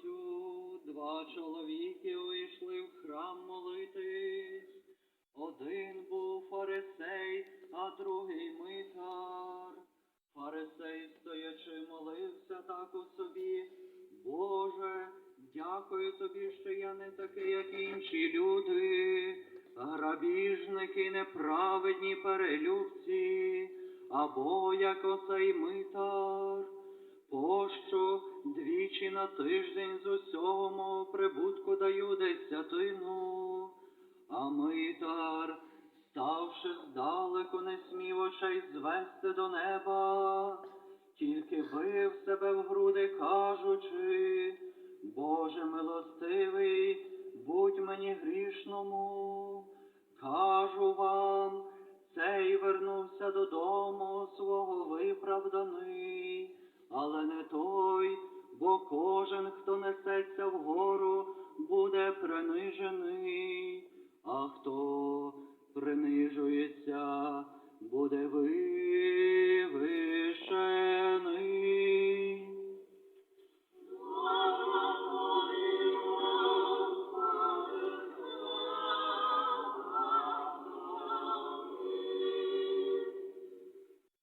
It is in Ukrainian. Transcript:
Отцю, два чоловіки вийшли в храм молитись. Один був фарисей, а другий митар. Фарисей, стоячи, молився так у собі. Боже, дякую тобі, що я не такий, як інші люди, грабіжники, неправедні перелюбці, або як оцей митар. пощо? На тиждень з усього мого прибутку даю десятину, а митар, ставши здалеку, не смів очей звести до неба, тільки бив себе в груди, кажучи, Боже милостивий, будь мені грішному, бо кожен, хто несеться вгору, буде принижений, а хто.